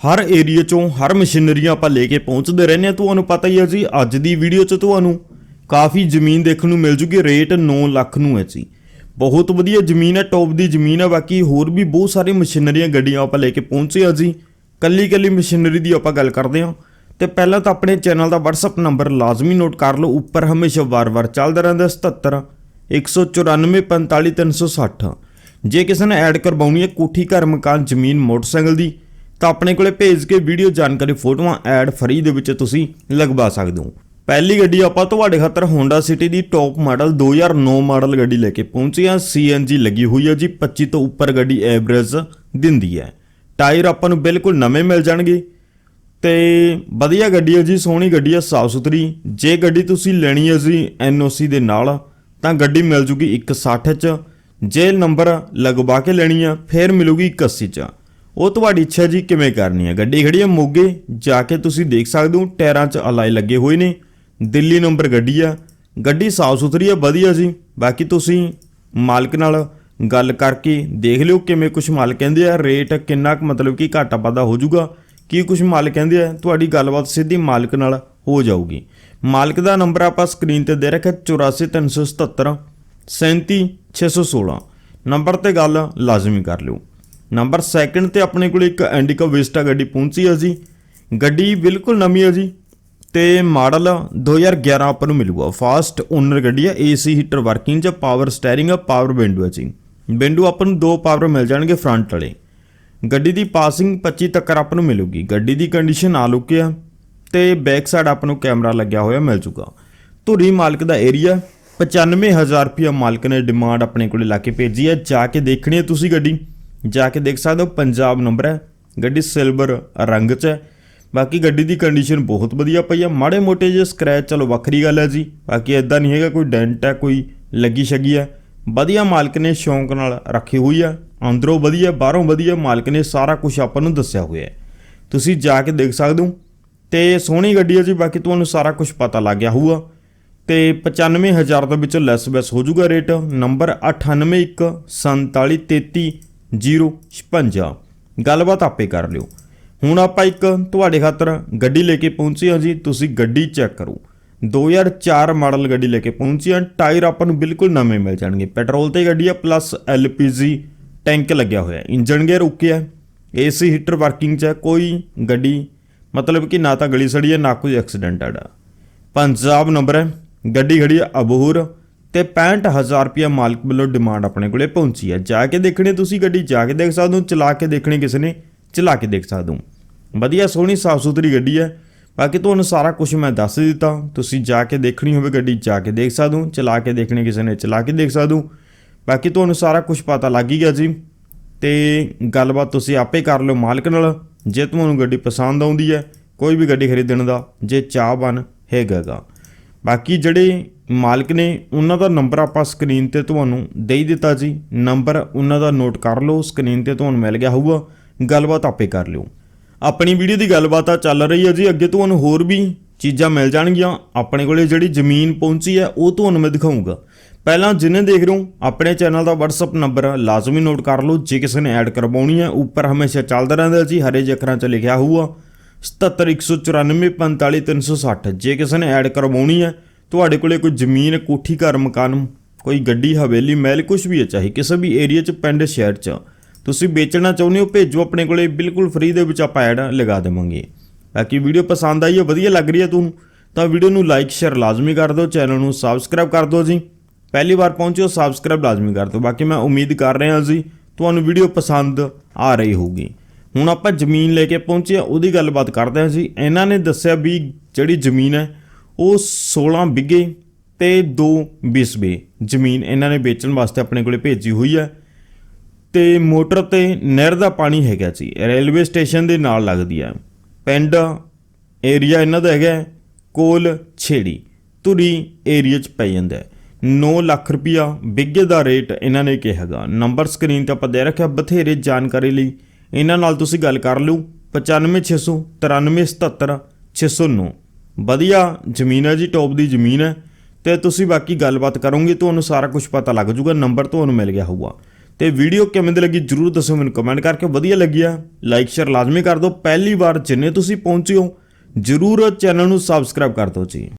ਹਰ area ਚੋਂ ਹਰ ਮਸ਼ੀਨਰੀਆਂ ਆਪਾਂ ਲੈ ਕੇ ਪਹੁੰਚਦੇ ਰਹਿੰਦੇ ਹਾਂ। ਤੁਹਾਨੂੰ ਪਤਾ ਹੀ ਹੈ ਜੀ, ਅੱਜ ਦੀ ਵੀਡੀਓ 'ਚ ਤੁਹਾਨੂੰ ਕਾਫੀ ਜ਼ਮੀਨ ਦੇਖਣ ਨੂੰ ਮਿਲ ਜੂਗੀ, ਰੇਟ 9 ਲੱਖ ਨੂੰ ਹੈ ਜੀ। ਬਹੁਤ ਵਧੀਆ ਜ਼ਮੀਨ ਹੈ ਟੌਪ ਦੀ ਜ਼ਮੀਨ ਹੈ, ਬਾਕੀ ਹੋਰ ਵੀ ਬਹੁਤ ਸਾਰੀ ਮਸ਼ੀਨਰੀਆਂ, ਗੱਡੀਆਂ ਆਪਾਂ ਲੈ ਕੇ ਪਹੁੰਚੇ ਹਾਂ ਜੀ। ਕੱਲੀ ਕੱਲੀ ਮਸ਼ੀਨਰੀ ਦੀ ਆਪਾਂ ਗੱਲ ਕਰਦੇ ਹਾਂ। ਤੇ ਪਹਿਲਾਂ ਤਾਂ ਆਪਣੇ ਚੈਨਲ ਦਾ WhatsApp ਨੰਬਰ ਲਾਜ਼ਮੀ ਨੋਟ ਕਰ ਲਓ, ਉੱਪਰ ਹਮੇਸ਼ਾ ਵਾਰ-ਵਾਰ ਚੱਲਦਾ ਰਹਿੰਦਾ 77 194 45 360 ਜੇ ਕਿਸੇ ਨੇ ਐਡ ਕਰਵਾਉਣੀ ਹੈ, ਕੋਠੀ ਘਰ ਮਕਾਨ ਜ਼ਮੀਨ ਮੋਟਰਸਾਈਕਲ ਦੀ ਤਾਂ ਆਪਣੇ ਕੋਲੇ ਭੇਜ ਕੇ ਵੀਡੀਓ ਜਾਣਕਾਰੀ ਫੋਟੋਆਂ ਐਡ ਫਰੀ ਦੇ ਵਿੱਚ ਤੁਸੀਂ ਲਗਵਾ ਸਕਦੇ ਹੋ। ਪਹਿਲੀ ਗੱਡੀ ਆਪਾਂ ਤੁਹਾਡੇ ਖਾਤਰ Honda City ਦੀ ਟੌਪ ਮਾਡਲ 2009 ਮਾਡਲ ਗੱਡੀ ਲੈ ਕੇ ਪਹੁੰਚੇ ਹਾਂ। CNG ਲੱਗੀ ਹੋਈ ਹੈ ਜੀ 25 ਤੋਂ ਉੱਪਰ ਗੱਡੀ ਐਵਰੇਜ ਦਿੰਦੀ ਹੈ। ਟਾਇਰ ਆਪਾਂ ਨੂੰ ਬਿਲਕੁਲ ਨਵੇਂ ਮਿਲ ਜਾਣਗੇ। ਤੇ ਵਧੀਆ ਗੱਡੀ ਹੈ ਜੀ, ਸੋਹਣੀ ਗੱਡੀ ਹੈ, ਸਾਫ਼ ਸੁਥਰੀ। ਜੇ ਗੱਡੀ ਤੁਸੀਂ ਲੈਣੀ ਹੈ ਜੀ NOC ਦੇ ਨਾਲ, ਤਾਂ ਗੱਡੀ ਮਿਲ ਜੂਗੀ 160 ਚ। ਜੇ ਨੰਬਰ ਲਗਵਾ ਕੇ ਲੈਣੀ ਆ, ਫਿਰ ਮਿਲੂਗੀ 81 ਚ। ਉਹ ਤੁਹਾਡੀ ਇੱਛਾ ਜੀ ਕਿਵੇਂ ਕਰਨੀ ਹੈ? ਗੱਡੀ ਖੜੀ ਹੈ ਮੋਗੇ, ਜਾ ਕੇ ਤੁਸੀਂ ਦੇਖ ਸਕਦੇ ਹੋ ਟਾਇਰਾਂ 'ਚ ਅਲਾਈ ਲੱਗੇ ਹੋਏ ਨੇ। ਦਿੱਲੀ ਨੰਬਰ ਗੱਡੀ ਆ। ਗੱਡੀ ਸਾਫ਼ ਸੁਥਰੀ ਆ ਵਧੀਆ ਜੀ। ਬਾਕੀ ਤੁਸੀਂ ਮਾਲਕ ਨਾਲ ਗੱਲ ਕਰਕੇ ਦੇਖ ਲਿਓ ਕਿਵੇਂ ਕੁਝ ਮਾਲਕ ਕਹਿੰਦੇ ਆ। ਰੇਟ ਕਿੰਨਾ ਕੁ ਮਤਲਬ ਕਿ ਘਾਟਾ ਵਾਧਾ ਹੋ ਜਾਊਗਾ। ਕੀ ਕੁਝ ਮਾਲ ਕਹਿੰਦੇ ਆ? ਤੁਹਾਡੀ ਗੱਲਬਾਤ ਸਿੱਧੀ ਮਾਲਕ ਨਾਲ ਹੋ ਜਾਊਗੀ। ਮਾਲਕ ਦਾ ਨੰਬਰ ਆਪਾਂ ਸਕਰੀਨ ਤੇ ਦੇ ਰੱਖਿਆ 84377 37616 ਨੰਬਰ ਤੇ ਗੱਲ ਲਾਜ਼ਮੀ ਕਰ ਲਿਓ। ਨੰਬਰ ਸੈਕਿੰਡ ਤੇ ਆਪਣੇ ਕੋਲ ਇੱਕ ਐਂਡਿਕਾ ਵਿਸਟਾ ਗੱਡੀ ਪਹੁੰਚੀ ਹੈ ਜੀ। ਗੱਡੀ ਬਿਲਕੁਲ ਨਵੀਂ ਹੈ ਜੀ ਤੇ ਮਾਡਲ 2011 ਆਪਾਂ ਨੂੰ ਮਿਲੂਗਾ। ਫਾਸਟ ਓਨਰ ਗੱਡੀ ਹੈ ਏਸੀ ਹੀਟਰ ਵਰਕਿੰਗ ਚ ਪਾਵਰ ਸਟੀਅਰਿੰਗ ਆ ਪਾਵਰ ਵਿੰਡੋ ਹੈ ਜੀ। ਵਿੰਡੋ ਆਪਾਂ ਨੂੰ ਦੋ ਪਾਵਰ ਮਿਲ ਜਾਣਗੇ ਫਰੰਟ ਵਾਲੇ। ਗੱਡੀ ਦੀ ਪਾਸਿੰਗ 25 ਤੱਕ ਆਪਾਂ ਨੂੰ ਮਿਲੂਗੀ। ਗੱਡੀ ਦੀ ਕੰਡੀਸ਼ਨ ਆ ਲੁੱਕੀ ਆ ਤੇ ਬੈਕ ਸਾਈਡ ਆਪਾਂ ਨੂੰ ਕੈਮਰਾ ਲੱਗਿਆ ਹੋਇਆ ਮਿਲ ਜੂਗਾ। ਧੁਰੀ ਮਾਲਕ ਦਾ ਏਰੀਆ 95000 ਰੁਪਿਆ ਮਾਲਕ ਨੇ ਡਿਮਾਂਡ ਆਪਣੇ ਕੋਲੇ ਲਾ ਕੇ ਭੇਜੀ ਹੈ। ਜਾ ਕੇ ਦੇਖਣੀ ਹੈ ਤੁਸੀਂ ਗੱਡੀ। ਜਾ ਕੇ ਦੇਖ ਸਕਦੇ ਹੋ, ਪੰਜਾਬ ਨੰਬਰ ਹੈ। ਗੱਡੀ ਸਿਲਵਰ ਰੰਗ 'ਚ ਹੈ। ਬਾਕੀ ਗੱਡੀ ਦੀ ਕੰਡੀਸ਼ਨ ਬਹੁਤ ਵਧੀਆ ਪਈ ਆ ਮਾੜੇ ਮੋਟੇ ਜੇ ਸਕ੍ਰੈਚ ਚਲੋ ਵੱਖਰੀ ਗੱਲ ਹੈ ਜੀ। ਬਾਕੀ ਇਦਾਂ ਨਹੀਂ ਹੈਗਾ, ਕੋਈ ਡੈਂਟ ਹੈ, ਕੋਈ ਲੱਗੀ ਛਗੀ ਹੈ। ਵਧੀਆ ਮਾਲਕ ਨੇ ਸ਼ੌਂਕ ਨਾਲ ਰੱਖੀ ਹੋਈ ਆ ਅੰਦਰੋਂ ਵਧੀਆ, ਬਾਹਰੋਂ ਵਧੀਆ ਮਾਲਕ ਨੇ ਸਾਰਾ ਕੁਝ ਆਪਾਂ ਨੂੰ ਦੱਸਿਆ ਹੋਇਆ ਹੈ। ਤੁਸੀਂ ਜਾ ਕੇ ਦੇਖ ਸਕਦੇ ਹੋ। ਤੇ ਸੋਹਣੀ ਗੱਡੀ ਹੈ ਜੀ, ਬਾਕੀ ਤੁਹਾਨੂੰ ਸਾਰਾ ਕੁਝ ਪਤਾ ਲੱਗ ਗਿਆ ਹੋਊਗਾ। ਤੇ 95000 ਦੇ ਵਿੱਚੋਂ ਲੈਸ ਬੈਸ ਹੋ ਜਾਊਗਾ ਰੇਟ ਨੰਬਰ 9817333056 ਗੱਲਬਾਤ ਆਪੇ ਕਰ ਲਿਓ। ਹੁਣ ਆਪਾਂ ਇੱਕ ਤੁਹਾਡੇ ਖਾਤਰ ਗੱਡੀ ਲੈ ਕੇ ਪਹੁੰਚੇ ਹਾਂ ਜੀ। ਤੁਸੀਂ ਗੱਡੀ ਚੈੱਕ ਕਰੋ। 2004 ਮਾਡਲ ਗੱਡੀ ਲੈ ਕੇ ਪਹੁੰਚੇ ਹਾਂ। ਟਾਇਰ ਆਪਾਂ ਨੂੰ ਬਿਲਕੁਲ ਨਵੇਂ ਮਿਲ ਜਾਣਗੇ। ਪੈਟਰੋਲ ਤੇ ਗੱਡੀ ਆ, ਪਲੱਸ LPG ਟੈਂਕ ਲੱਗਿਆ ਹੋਇਆ। ਇੰਜਨ ਗੇਅਰ ਓਕੇ ਹੈ ਏਸੀ ਹੀਟਰ ਵਰਕਿੰਗ ਚ ਹੈ ਕੋਈ ਗੱਡੀ, ਮਤਲਬ ਕਿ ਨਾ ਤਾਂ ਗਲੀ ਸੜੀ ਹੈ ਨਾ ਕੋਈ ਐਕਸੀਡੈਂਟ ਹੈ ਪੰਜਾਬ ਨੰਬਰ ਹੈ। ਗੱਡੀ ਖੜੀ ਹੈ ਅਬਹੂਰ। ਤੇ 65000 ਰੁਪਿਆ ਮਾਲਕ ਵੱਲੋਂ ਡਿਮਾਂਡ ਆਪਣੇ ਕੋਲੇ ਪਹੁੰਚੀ ਹੈ। ਜਾ ਕੇ ਦੇਖਣੀ ਤੁਸੀਂ ਗੱਡੀ, ਜਾ ਕੇ ਦੇਖ ਸਕਦੇ ਹੋ, ਚਲਾ ਕੇ ਦੇਖਣੀ ਕਿਸੇ ਨੇ, ਚਲਾ ਕੇ ਦੇਖ ਸਕਦੇ ਹੋ। ਵਧੀਆ ਸੋਹਣੀ ਸਾਫ਼ ਸੁਥਰੀ ਗੱਡੀ ਹੈ। ਬਾਕੀ ਤੁਹਾਨੂੰ ਸਾਰਾ ਕੁਝ ਮੈਂ ਦੱਸ ਦਿੱਤਾ। ਤੁਸੀਂ ਜਾ ਕੇ ਦੇਖਣੀ ਹੋਵੇ ਗੱਡੀ, ਜਾ ਕੇ ਦੇਖ ਸਕਦੇ ਹੋ, ਚਲਾ ਕੇ ਦੇਖਣੀ ਕਿਸੇ ਨੇ, ਚਲਾ ਕੇ ਦੇਖ ਸਕਦੇ ਹੋ। ਬਾਕੀ ਤੁਹਾਨੂੰ ਸਾਰਾ ਕੁਝ ਪਤਾ ਲੱਗ ਹੀ ਗਿਆ ਜੀ। ਤੇ ਗੱਲਬਾਤ ਤੁਸੀਂ ਆਪੇ ਕਰ ਲਿਓ ਮਾਲਕ ਨਾਲ। ਜੇ ਤੁਹਾਨੂੰ ਗੱਡੀ ਪਸੰਦ ਆਉਂਦੀ ਹੈ, ਕੋਈ ਵੀ ਗੱਡੀ ਖਰੀਦਣ ਦਾ, ਜੇ ਚਾਹ ਚਾਹਵਾਨ ਹੈਗਾਗਾ ਬਾਕੀ ਜਿਹੜੇ ਮਾਲਕ ਨੇ ਉਹਨਾਂ ਦਾ ਨੰਬਰ ਆਪਾਂ ਸਕਰੀਨ ਤੇ ਤੁਹਾਨੂੰ ਦੇ ਹੀ ਦਿੱਤਾ ਜੀ। ਨੰਬਰ ਉਹਨਾਂ ਦਾ ਨੋਟ ਕਰ ਲਓ, ਸਕਰੀਨ ਤੇ ਤੁਹਾਨੂੰ ਮਿਲ ਗਿਆ ਹੋਊਗਾ। ਗੱਲਬਾਤ ਆਪੇ ਕਰ ਲਿਓ। ਆਪਣੀ ਵੀਡੀਓ ਦੀ ਗੱਲਬਾਤ ਆ, ਚੱਲ ਰਹੀ ਹੈ ਜੀ। ਅੱਗੇ ਤੁਹਾਨੂੰ ਹੋਰ ਵੀ ਚੀਜ਼ਾਂ ਮਿਲ ਜਾਣਗੀਆਂ। ਆਪਣੇ ਕੋਲੇ ਜਿਹੜੀ ਜ਼ਮੀਨ ਪਹੁੰਚੀ ਹੈ ਉਹ ਤੁਹਾਨੂੰ ਮੈਂ ਦਿਖਾਉਂਗਾ ਪਹਿਲਾਂ ਜਿੰਨੇ ਦੇਖ ਰਹੇ ਹੋ, ਆਪਣੇ ਚੈਨਲ ਦਾ WhatsApp ਨੰਬਰ ਲਾਜ਼ਮੀ ਨੋਟ ਕਰ ਲਓ। ਜੇ ਕਿਸੇ ਨੇ ਐਡ ਕਰਵਾਉਣੀ ਹੈ ਉੱਪਰ ਹਮੇਸ਼ਾ ਚੱਲਦਾ ਰਹਿੰਦਾ ਜੀ। ਹਰੇ ਜਿਹੇ 'ਚ ਲਿਖਿਆ ਹੋਊਗਾ। 7714945360 ਜੇ ਕਿਸੇ ਨੇ ਐਡ ਕਰਵਾਉਣੀ ਹੈ ਤੁਹਾਡੇ ਕੋਲੇ ਕੋਈ ਜ਼ਮੀਨ ਕੋਠੀ ਘਰ ਮਕਾਨ ਕੋਈ ਗੱਡੀ ਹਵੇਲੀ ਮਹਿਲ ਕੁਝ ਵੀ ਹੈ ਚਾਹੇ ਕਿਸੇ ਵੀ ਏਰੀਆ 'ਚ ਪਿੰਡ ਸ਼ਹਿਰ 'ਚ। ਤੁਸੀਂ ਵੇਚਣਾ ਚਾਹੁੰਦੇ ਹੋ ਭੇਜੋ ਆਪਣੇ ਕੋਲੇ ਬਿਲਕੁਲ ਫ੍ਰੀ ਦੇ ਵਿੱਚ ਆਪਾਂ ਐਡ ਲਗਾ ਦੇਵਾਂਗੇ। ਬਾਕੀ ਵੀਡੀਓ ਪਸੰਦ ਆਈ ਹੈ ਵਧੀਆ ਲੱਗ ਰਹੀ ਹੈ ਤੁਹਾਨੂੰ ਤਾਂ ਵੀਡੀਓ ਨੂੰ ਲਾਈਕ ਸ਼ੇਅਰ ਲਾਜ਼ਮੀ ਕਰ ਦਿਓ ਚੈਨਲ ਨੂੰ ਸਬਸਕ੍ਰਾਈਬ ਕਰ ਦਿਓ ਜੀ। ਪਹਿਲੀ ਵਾਰ ਪਹੁੰਚਿਓ ਸਬਸਕ੍ਰਾਈਬ ਲਾਜ਼ਮੀ ਕਰ ਦਿਓ। ਬਾਕੀ ਮੈਂ ਉਮੀਦ ਕਰ ਰਿਹਾ ਜੀ ਤੁਹਾਨੂੰ ਵੀਡੀਓ ਪਸੰਦ ਆ ਰਹੀ ਹੋਊਗੀ। ਹੁਣ ਆਪਾਂ ਜ਼ਮੀਨ ਲੈ ਕੇ ਪਹੁੰਚੇ ਹਾਂ, ਉਹਦੀ ਗੱਲਬਾਤ ਕਰਦੇ ਹਾਂ ਜੀ। ਇਹਨਾਂ ਨੇ ਦੱਸਿਆ ਵੀ ਜਿਹੜੀ ਜ਼ਮੀਨ ਹੈ ਉਹ 16 ਬਿੱਗੇ ਤੇ 2 ਬਿਸਬੇ। ਜ਼ਮੀਨ ਇਹਨਾਂ ਨੇ ਵੇਚਣ ਵਾਸਤੇ ਆਪਣੇ ਕੋਲੇ ਭੇਜੀ ਹੋਈ ਹੈ। ਤੇ ਮੋਟਰ ਤੇ ਨਹਿਰ ਦਾ ਪਾਣੀ ਹੈਗਾ ਜੀ। ਰੇਲਵੇ ਸਟੇਸ਼ਨ ਦੇ ਨਾਲ ਲੱਗਦੀ ਹੈ। ਪਿੰਡ, ਏਰੀਆ ਇਹਨਾਂ ਦਾ ਹੈਗਾ ਕੋਲ ਛੇੜੀ। ਧੁਰੀ ਏਰੀਆ ਚ ਪੈ ਜਾਂਦਾ ਹੈ। 9 ਲੱਖ ਰੁਪਿਆ ਬਿੱਗੇ ਦਾ ਰੇਟ ਇਹਨਾਂ ਨੇ ਕਿਹਾਗਾ ਨੰਬਰ ਸਕਰੀਨ ਤੇ ਆਪਾਂ ਦੇ ਰੱਖਿਆ, ਬਥੇਰੇ ਜਾਣਕਾਰੀ ਲਈ। ਇਹਨਾਂ ਨਾਲ ਤੁਸੀਂ ਗੱਲ ਕਰ ਲਿਓ। 95600 9377 609 ਵਧੀਆ ਜ਼ਮੀਨ ਹੈ ਜੀ ਟੌਪ ਦੀ ਜ਼ਮੀਨ ਹੈ। ਤੇ ਤੁਸੀਂ ਬਾਕੀ ਗੱਲਬਾਤ ਕਰੋਗੇ, ਤੁਹਾਨੂੰ ਸਾਰਾ ਕੁਝ ਪਤਾ ਲੱਗ ਜਾਊਗਾ ਨੰਬਰ ਤੁਹਾਨੂੰ ਮਿਲ ਗਿਆ ਹੋਊਗਾ। ਤੇ ਵੀਡੀਓ ਕਿਵੇਂ ਦੀ ਲੱਗੀ ਜਰੂਰ ਦੱਸੋ ਮੈਨੂੰ ਕਮੈਂਟ ਕਰਕੇ, ਵਧੀਆ ਲੱਗਿਆ ਲਾਈਕ ਸ਼ੇਅਰ ਲਾਜ਼ਮੀ ਕਰ ਦਿਓ। ਪਹਿਲੀ ਵਾਰ ਜਿੰਨੇ ਤੁਸੀਂ ਪਹੁੰਚੇ ਹੋ, ਜਰੂਰ ਚੈਨਲ ਨੂੰ ਸਬਸਕ੍ਰਾਈਬ ਕਰ ਦਿਓ ਜੀ।